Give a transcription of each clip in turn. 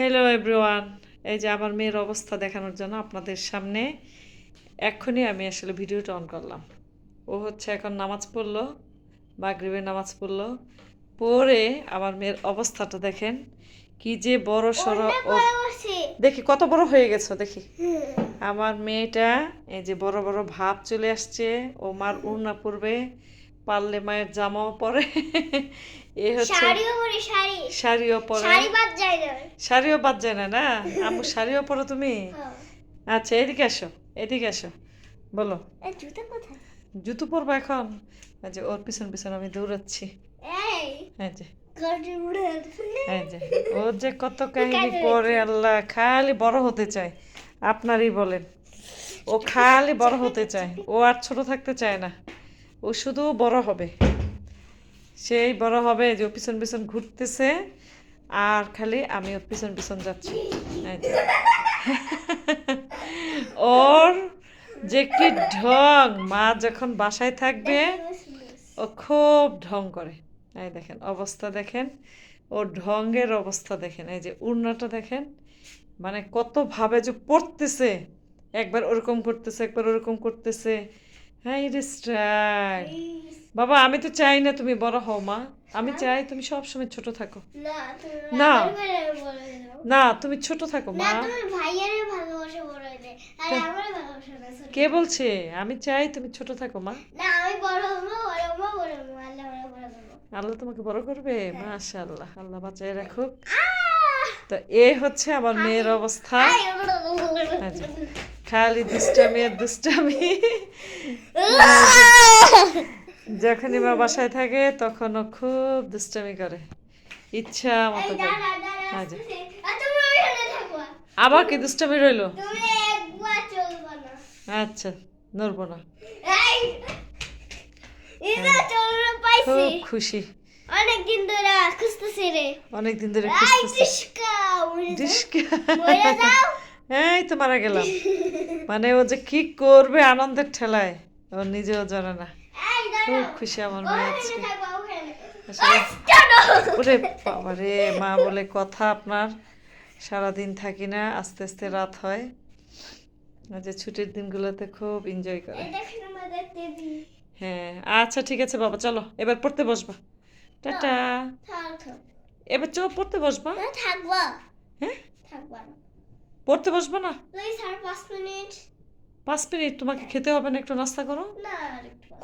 Hello everyone এই যে আমার মেয়ের অবস্থা দেখানোর জন্য আপনাদের সামনে এক্ষুনি আমি আসলে ভিডিওটা অন করলাম। ও হচ্ছে এখন নামাজ পড়ল মাগরিবের নামাজ পড়ল। পরে আমার মেয়ের অবস্থাটা দেখেন কি যে বড় সড়ো ও দেখি কত বড় হয়ে গেছো দেখি। আমার মেয়েটা এই যে বড় বড় ভাব চলে আসছে ও মার উড়না পরবে পারলে মায়ের জামাও পরে। এ হচ্ছে শাড়িও পরি শাড়ি। শাড়িও পরে। শাড়ি বাদ যায় না। শাড়িও বাদ যায় না আম্মু শাড়িও পরো তুমি? হ্যাঁ। আচ্ছা এদিকে আসো এদিকে আসো। বলো। জুতো পরবো এখন। যে ওর পিছন পিছন আমি দৌড়াচ্ছি। এই। এই যে। গাড়ি যে। ও যে কত কাহিনী করে আল্লাহ খালি বড় হতে চায়। আপনারই বলেন। ও খালি বড় হতে চায়। ও আর ছোট থাকতে চায় না। ও শুধু বড় হবে। সেই বড় হবে যে ও পিছন পিছন ঘুরতেছে আর খালি আমি ওর পিছন পিছন যাচ্ছি। ওর যে কি ঢং, মা যখন বাসায় থাকবে, ও খুব ঢং করে। এই দেখেন, অবস্থা দেখেন, ওর ঢঙ্গের অবস্থা দেখেন। এই যে উড়নাটা দেখেন মানে কত ভাবে যে পড়তেছে। একবার ওরকম করতেছে, একবার ওরকম করতেছে। হ্যাঁ রে স্টাইল বাবা আমি তো চাই না তুমি বড় হও মা। আমি চাই তুমি সব সময় ছোট থাকো। না না। তুমি ছোট থাকো মা। কে বলছে? আমি চাই তুমি ছোট থাকো মা। আল্লাহ আল্লাহ তোমাকে বড় করবে মাশাআল্লাহ। আল্লাহ বাঁচায় রাখুক। তো এ হচ্ছে আমার মেয়ের অবস্থা আই, বড় হব, বড় হব। আচ্ছা। খালি দুষ্টামি আর দুষ্টামি। যখনই মা বাসায় থাকে তখন ও খুব দুষ্টামি করে। ইচ্ছা মতো করে। আচ্ছা। আবার কি দুষ্টামি রইল। আচ্ছা নড়বো না। খুব খুশি। অনেকদিন ধরে খুঁজতেছি রে। অনেকদিন ধরে খুঁজতেছি। ডিস্কা, এই তো মারা গেলাম। মানে ও যে কি করবে আনন্দের ঠেলায় ও নিজেও জানে না। খুব খুশি আমার মেয়ে আজকে। ওরে বাবা রে মা বলে কথা আপনার সারাদিন থাকি না আস্তে আস্তে রাত হয়। যে ছুটির দিনগুলোতে খুব এনজয় করে। হ্যাঁ আচ্ছা ঠিক আছে বাবা চলো এবার পড়তে বসবা। টাটা। এবার চলো পড়তে বসবা। থাকবা। হ্যাঁ? থাকবা। পড়তে বসবা না? পাঁচ মিনিট। পাঁচ মিনিট? তোমাকে খেতে হবে না একটু নাস্তা করো।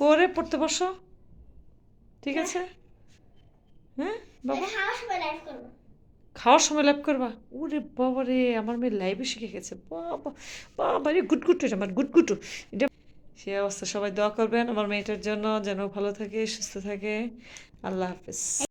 করে পড়তে বসো। ঠিক আছে? হ্যাঁ বাবা? খাওয়ার সময় live করব। খাওয়ার সময় লাইভ করবা? ওরে বাবা রে আমার মেয়ে লাইভে শিখে গেছে। বাবা বাবা রে গুটগুটু এটা আমার গুটগুটু এটা সে অবস্থা সবাই দোয়া করবেন আমার মেয়েটার জন্য যেন ভালো থাকে সুস্থ থাকে। আল্লাহ হাফেজ।